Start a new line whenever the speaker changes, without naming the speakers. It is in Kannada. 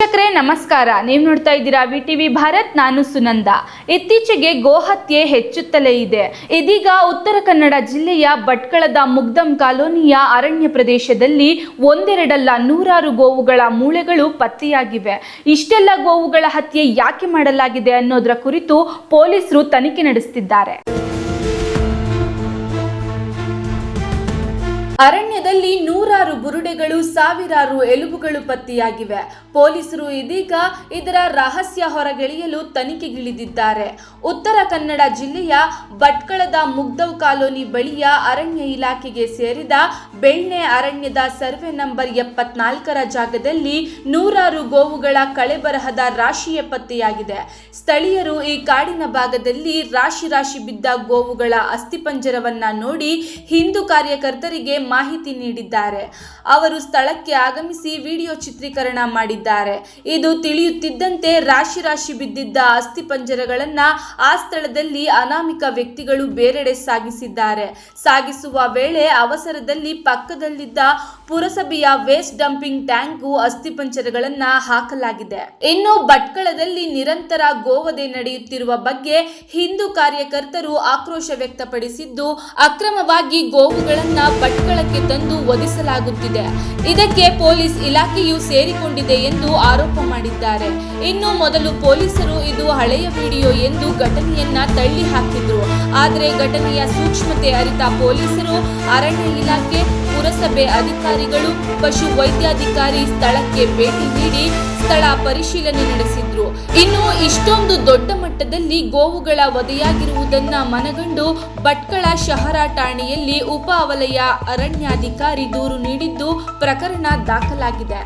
ವೀಕ್ಷಕರೇ, ನಮಸ್ಕಾರ. ನೀವು ನೋಡ್ತಾ ಇದ್ದೀರಾ ವಿ ಟಿವಿ ಭಾರತ್, ನಾನು ಸುನಂದ. ಇತ್ತೀಚೆಗೆ ಗೋಹತ್ಯೆ ಹೆಚ್ಚುತ್ತಲೇ ಇದೆ. ಇದೀಗ ಉತ್ತರ ಕನ್ನಡ ಜಿಲ್ಲೆಯ ಭಟ್ಕಳದ ಮುಗ್ದಂ ಕಾಲೋನಿಯ ಅರಣ್ಯ ಪ್ರದೇಶದಲ್ಲಿ ಒಂದೆರಡಲ್ಲ ನೂರಾರು ಗೋವುಗಳ ಮೂಳೆಗಳು ಪತ್ತೆಯಾಗಿವೆ. ಇಷ್ಟೆಲ್ಲ ಗೋವುಗಳ ಹತ್ಯೆ ಯಾಕೆ ಮಾಡಲಾಗಿದೆ ಅನ್ನೋದರ ಕುರಿತು ಪೊಲೀಸರು ತನಿಖೆ ನಡೆಸುತ್ತಿದ್ದಾರೆ ಅರಣ್ಯದಲ್ಲಿ ನೂರಾರು ಬುರುಡೆಗಳು, ಸಾವಿರಾರು ಎಲುಬುಗಳು ಪತ್ತೆಯಾಗಿವೆ. ಪೊಲೀಸರು ಇದೀಗ ಇದರ ರಹಸ್ಯ ಹೊರಗೆಳೆಯಲು ತನಿಖೆಗಿಳಿದಿದ್ದಾರೆ. ಉತ್ತರ ಕನ್ನಡ ಜಿಲ್ಲೆಯ ಭಟ್ಕಳದ ಮುಗ್ದವ್ ಕಾಲೋನಿ ಬಳಿಯ ಅರಣ್ಯ ಇಲಾಖೆಗೆ ಸೇರಿದ ಬೆಣ್ಣೆ ಅರಣ್ಯದ ಸರ್ವೆ ನಂಬರ್ ಎಪ್ಪತ್ನಾಲ್ಕರ ಜಾಗದಲ್ಲಿ ನೂರಾರು ಗೋವುಗಳ ಕಳೆಬರಹದ ರಾಶಿಯ ಪತ್ತೆಯಾಗಿದೆ. ಸ್ಥಳೀಯರು ಈ ಕಾಡಿನ ಭಾಗದಲ್ಲಿ ರಾಶಿ ರಾಶಿ ಬಿದ್ದ ಗೋವುಗಳ ಅಸ್ಥಿಪಂಜರವನ್ನ ನೋಡಿ ಹಿಂದೂ ಕಾರ್ಯಕರ್ತರಿಗೆ ಮಾಹಿತಿ ನೀಡಿದ್ದಾರೆ. ಅವರು ಸ್ಥಳಕ್ಕೆ ಆಗಮಿಸಿ ವಿಡಿಯೋ ಚಿತ್ರೀಕರಣ ಮಾಡಿದ್ದಾರೆ. ಇದು ತಿಳಿಯುತ್ತಿದ್ದಂತೆ ರಾಶಿ ರಾಶಿ ಬಿದ್ದಿದ್ದ ಅಸ್ಥಿಪಂಜರಗಳನ್ನ ಆ ಸ್ಥಳದಲ್ಲಿ ಅನಾಮಿಕ ವ್ಯಕ್ತಿಗಳು ಬೇರೆಡೆ ಸಾಗಿಸಿದ್ದಾರೆ. ಸಾಗಿಸುವ ವೇಳೆ ಅವಸರದಲ್ಲಿ ಪಕ್ಕದಲ್ಲಿದ್ದ ಪುರಸಭೆಯ ವೇಸ್ಟ್ ಡಂಪಿಂಗ್ ಟ್ಯಾಂಕ್ಗೂ ಅಸ್ಥಿಪಂಜರಗಳನ್ನ ಹಾಕಲಾಗಿದೆ. ಇನ್ನು ಭಟ್ಕಳದಲ್ಲಿ ನಿರಂತರ ಗೋವದೆ ನಡೆಯುತ್ತಿರುವ ಬಗ್ಗೆ ಹಿಂದೂ ಕಾರ್ಯಕರ್ತರು ಆಕ್ರೋಶ ವ್ಯಕ್ತಪಡಿಸಿದ್ದು, ಅಕ್ರಮವಾಗಿ ಗೋವುಗಳನ್ನ ಭಟ್ಕಳಕ್ಕೆ ತಂದು ಒದಿಸಲಾಗುತ್ತಿದೆ. ಇದಕ್ಕೆ ಪೊಲೀಸ್ ಇಲಾಖೆಯು ಸೇರಿಕೊಂಡಿದೆ ಎಂದು ಆರೋಪ ಮಾಡಿದ್ದಾರೆ. ಇನ್ನು ಮೊದಲು ಪೊಲೀಸರು ಇದು ಹಳೆಯ ವಿಡಿಯೋ ಎಂದು ಘಟನೆಯನ್ನ ತಳ್ಳಿ ಹಾಕಿದ್ರು ಆದರೆ ಘಟನೆಯ ಸೂಕ್ಷ್ಮತೆ ಅರಿತ ಪೊಲೀಸರು ಅರಣ್ಯ ಇಲಾಖೆ ಪುರಸಭೆ ಅಧಿಕಾರಿಗಳು, ಪಶು ವೈದ್ಯಾಧಿಕಾರಿ ಸ್ಥಳಕ್ಕೆ ಭೇಟಿ ನೀಡಿ ಸ್ಥಳ ಪರಿಶೀಲನೆ ನಡೆಸಿದ್ರು. ಇನ್ನು ಇಷ್ಟೊಂದು ದೊಡ್ಡ ಮಟ್ಟದಲ್ಲಿ ಗೋವುಗಳ ವಧೆಯಾಗಿರುವುದನ್ನ ಮನಗಂಡು ಭಟ್ಕಳ ಶಹರ ಠಾಣೆಯಲ್ಲಿ ಉಪ ವಲಯ ಅರಣ್ಯಾಧಿಕಾರಿ ದೂರು ನೀಡಿದ್ದು ಪ್ರಕರಣ ದಾಖಲಾಗಿದೆ.